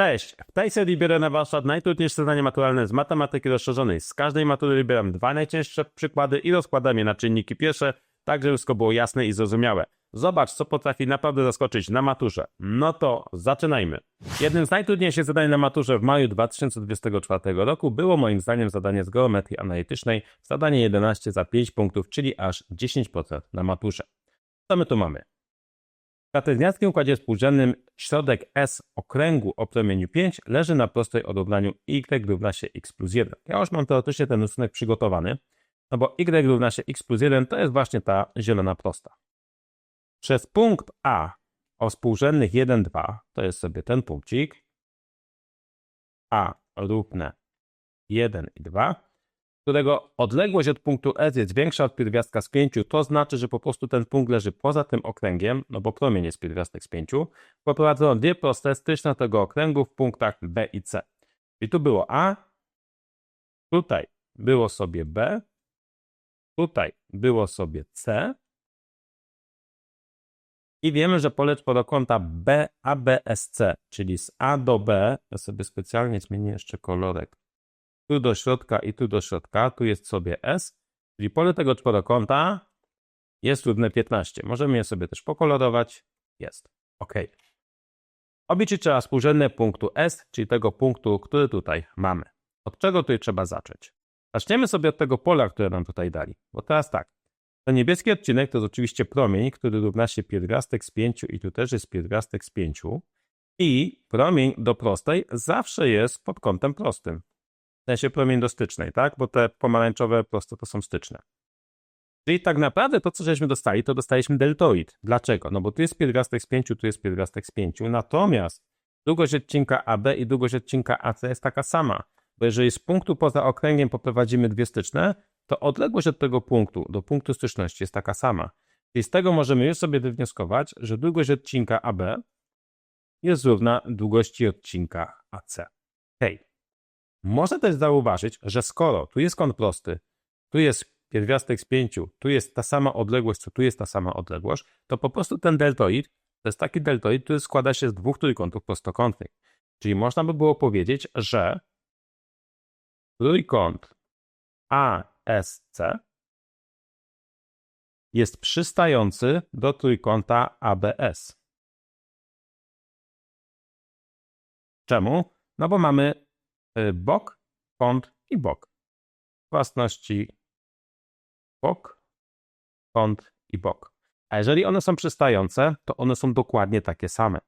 Cześć! W tej serii biorę na warsztat najtrudniejsze zadanie maturalne z matematyki rozszerzonej. Z każdej matury wybieram dwa najcięższe przykłady i rozkładam je na czynniki pierwsze, tak żeby wszystko było jasne i zrozumiałe. Zobacz, co potrafi naprawdę zaskoczyć na maturze. No to zaczynajmy. Jednym z najtrudniejszych zadań na maturze w maju 2024 roku było moim zdaniem zadanie z geometrii analitycznej, zadanie 11 za 5 punktów, czyli aż 10% na maturze. Co my tu mamy? W kartezjańskim układzie współrzędnym środek S okręgu o promieniu 5 leży na prostej o równaniu y równa się x plus 1. Ja już mam teoretycznie ten rysunek przygotowany, no bo y równa się x plus 1 to jest właśnie ta zielona prosta. Przez punkt A o współrzędnych 1, 2, to jest sobie ten punkcik, A równe 1 i 2, którego odległość od punktu S jest większa od pierwiastka z 5, to znaczy, że po prostu ten punkt leży poza tym okręgiem, no bo promień jest pierwiastek z 5, poprowadzono dwie proste styczne tego okręgu w punktach B i C. I tu było A, tutaj było sobie B, tutaj było sobie C, i wiemy, że pole czworokąta BABSC, czyli z A do B, ja sobie specjalnie zmienię jeszcze kolorek, tu do środka i tu do środka, tu jest sobie S, czyli pole tego czworokąta jest równe 15. Możemy je sobie też pokolorować. Jest. OK. Obliczyć trzeba współrzędne punktu S, czyli tego punktu, który tutaj mamy. Od czego tutaj trzeba zacząć? Zaczniemy sobie od tego pola, które nam tutaj dali. Bo teraz tak, ten niebieski odcinek to jest oczywiście promień, który równa się pierwiastek z 5 i tu też jest pierwiastek z 5. I promień do prostej zawsze jest pod kątem prostym. Sensie promień do stycznej, tak? Bo te pomarańczowe proste to są styczne. Czyli tak naprawdę to, co żeśmy dostali, to dostaliśmy deltoid. Dlaczego? No bo tu jest pierwiastek z 5, tu jest pierwiastek z 5. Natomiast długość odcinka AB i długość odcinka AC jest taka sama. Bo jeżeli z punktu poza okręgiem poprowadzimy dwie styczne, to odległość od tego punktu do punktu styczności jest taka sama. Czyli z tego możemy już sobie wywnioskować, że długość odcinka AB jest równa długości odcinka AC. Hej. Można też zauważyć, że skoro tu jest kąt prosty, tu jest pierwiastek z 5, tu jest ta sama odległość, co tu jest ta sama odległość, to po prostu ten deltoid to jest taki deltoid, który składa się z dwóch trójkątów prostokątnych. Czyli można by było powiedzieć, że trójkąt ASC jest przystający do trójkąta ABS. Czemu? No bo mamy bok, kąt i bok. Własności bok, kąt i bok. A jeżeli one są przystające, to one są dokładnie takie same.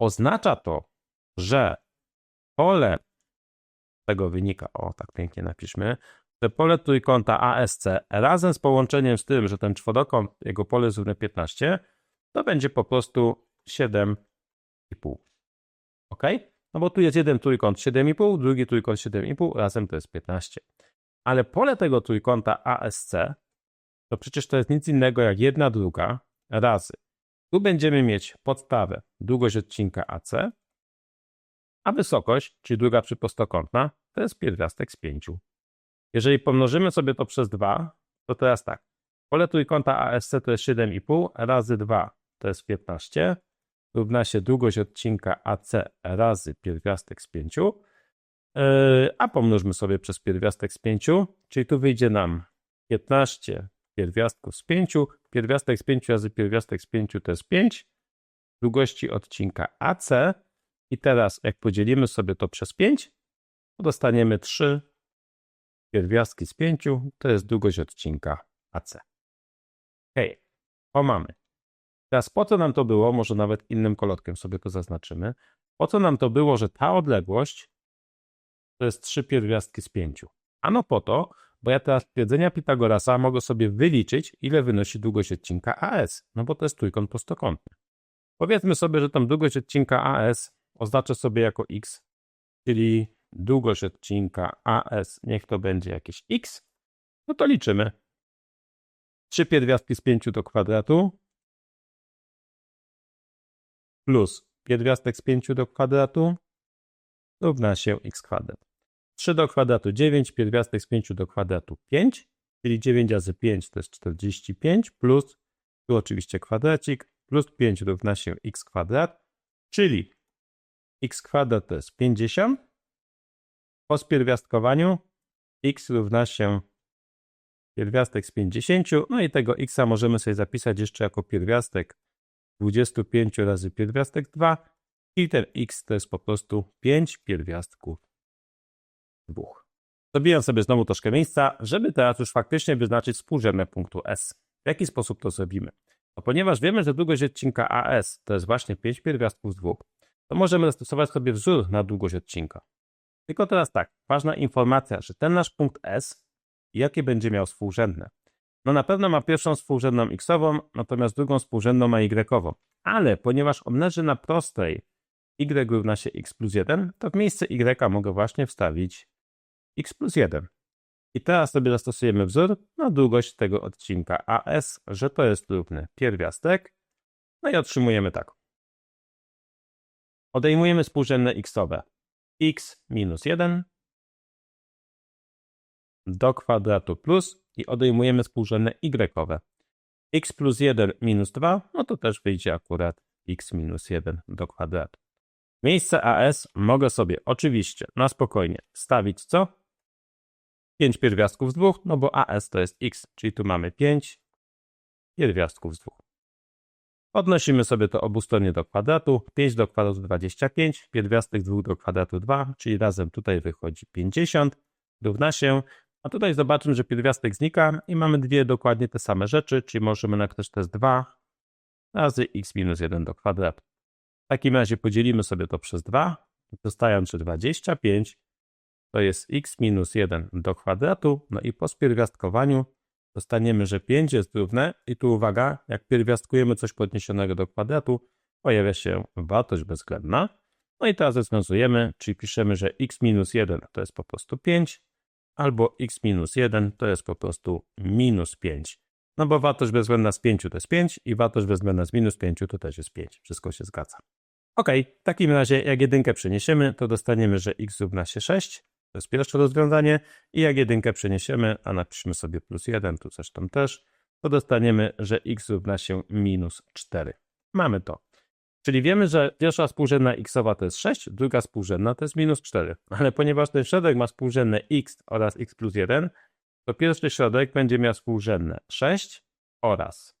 Oznacza to, że pole tego wynika, o tak pięknie napiszmy, że pole trójkąta ASC razem z połączeniem z tym, że ten czworokąt, jego pole jest równe 15, to będzie po prostu 7,5. Ok? No bo tu jest jeden trójkąt 7,5, drugi trójkąt 7,5, razem to jest 15. Ale pole tego trójkąta ASC to przecież to jest nic innego jak jedna druga razy. Tu będziemy mieć podstawę, długość odcinka AC, a wysokość, czyli druga przyprostokątna, to jest pierwiastek z 5. Jeżeli pomnożymy sobie to przez 2, to teraz tak. Pole trójkąta ASC to jest 7,5 razy 2 to jest 15 równa się długość odcinka AC razy pierwiastek z 5, yy, a pomnożmy sobie przez pierwiastek z 5, czyli tu wyjdzie nam 15 pierwiastków z 5, pierwiastek z 5 razy pierwiastek z 5 to jest 5, długości odcinka AC i teraz jak podzielimy sobie to przez 5, to dostaniemy 3 pierwiastki z 5 to jest długość odcinka AC. Hej, o mamy. Teraz po co nam to było, może nawet innym kolorkiem sobie to zaznaczymy, po co nam to było, że ta odległość to jest 3 pierwiastki z 5? Ano po to, bo ja teraz twierdzenia Pitagorasa mogę sobie wyliczyć, ile wynosi długość odcinka AS, no bo to jest trójkąt prostokątny. Powiedzmy sobie, że tą długość odcinka AS oznaczę sobie jako x, czyli długość odcinka AS, niech to będzie jakieś x, no to liczymy. 3 pierwiastki z 5 do kwadratu plus pierwiastek z 5 do kwadratu równa się x kwadrat. 3 do kwadratu 9, pierwiastek z 5 do kwadratu 5, czyli 9 razy 5 to jest 45, plus tu oczywiście kwadracik, plus 5 równa się x kwadrat, czyli x kwadrat to jest 50. Po spierwiastkowaniu x równa się pierwiastek z 50, no i tego x możemy sobie zapisać jeszcze jako pierwiastek 25 razy pierwiastek 2 i ten x to jest po prostu 5 pierwiastków 2. Zrobiłem sobie znowu troszkę miejsca, żeby teraz już faktycznie wyznaczyć współrzędne punktu S. W jaki sposób to zrobimy? No ponieważ wiemy, że długość odcinka AS to jest właśnie 5 pierwiastków z 2, to możemy zastosować sobie wzór na długość odcinka. Tylko teraz tak, ważna informacja, że ten nasz punkt S, jakie będzie miał współrzędne? No na pewno ma pierwszą współrzędną x-ową, natomiast drugą współrzędną ma y-ową. Ale ponieważ on leży na prostej y równa się x plus 1, to w miejsce y mogę właśnie wstawić x plus 1. I teraz sobie zastosujemy wzór na długość tego odcinka AS, że to jest równy pierwiastek. No i otrzymujemy tak. Odejmujemy współrzędne x-owe. x minus 1 do kwadratu plus i odejmujemy współrzędne y-owe. x plus 1 minus 2, no to też wyjdzie akurat x minus 1 do kwadratu. Miejsce AS mogę sobie oczywiście na spokojnie wstawić co? 5 pierwiastków z 2, no bo AS to jest x, czyli tu mamy 5 pierwiastków z 2. Podnosimy sobie to obustronnie do kwadratu. 5 do kwadratu 25, pierwiastek 2 do kwadratu 2, czyli razem tutaj wychodzi 50, równa się. A tutaj zobaczymy, że pierwiastek znika i mamy dwie dokładnie te same rzeczy, czyli możemy napisać to jest 2 razy x minus 1 do kwadratu. W takim razie podzielimy sobie to przez 2, dostając, że 25 to jest x minus 1 do kwadratu, no i po spierwiastkowaniu dostaniemy, że 5 jest równe i tu uwaga, jak pierwiastkujemy coś podniesionego do kwadratu, pojawia się wartość bezwzględna. No i teraz rozwiązujemy, czyli piszemy, że x minus 1 to jest po prostu 5, albo x minus 1 to jest po prostu minus 5. No bo wartość bezwzględna z 5 to jest 5 i wartość bezwzględna z minus 5 to też jest 5. Wszystko się zgadza. Ok, w takim razie jak jedynkę przeniesiemy, to dostaniemy, że x równa się 6. To jest pierwsze rozwiązanie. I jak jedynkę przeniesiemy, a napiszmy sobie plus 1, tu tam też, to dostaniemy, że x równa się minus 4. Mamy to. Czyli wiemy, że pierwsza współrzędna xowa to jest 6, druga współrzędna to jest minus 4. Ale ponieważ ten środek ma współrzędne x oraz x plus 1, to pierwszy środek będzie miał współrzędne 6 oraz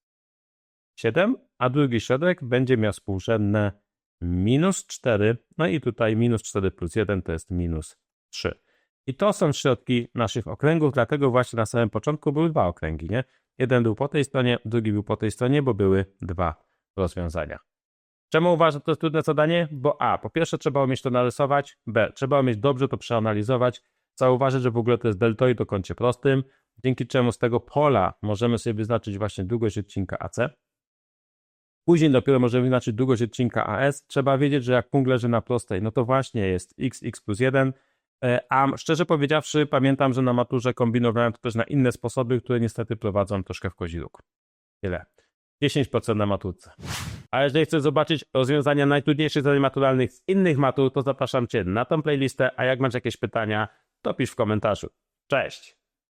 7, a drugi środek będzie miał współrzędne minus 4. No i tutaj minus 4 plus 1 to jest minus 3. I to są środki naszych okręgów, dlatego właśnie na samym początku były dwa okręgi, nie? Jeden był po tej stronie, drugi był po tej stronie, bo były dwa rozwiązania. Czemu uważam, że to jest trudne zadanie? Bo A, po pierwsze trzeba umieć to narysować, B, trzeba umieć dobrze to przeanalizować, zauważyć, że w ogóle to jest deltoid o kącie prostym, dzięki czemu z tego pola możemy sobie wyznaczyć właśnie długość odcinka AC. Później dopiero możemy wyznaczyć długość odcinka AS. Trzeba wiedzieć, że jak punkt leży na prostej, no to właśnie jest x, x plus 1, E, A szczerze powiedziawszy, pamiętam, że na maturze kombinowałem to też na inne sposoby, które niestety prowadzą troszkę w kozi róg. Tyle. 10% na maturce. A jeżeli chcesz zobaczyć rozwiązania najtrudniejszych zadań maturalnych z innych matur, to zapraszam Cię na tą playlistę, a jak masz jakieś pytania, to pisz w komentarzu. Cześć!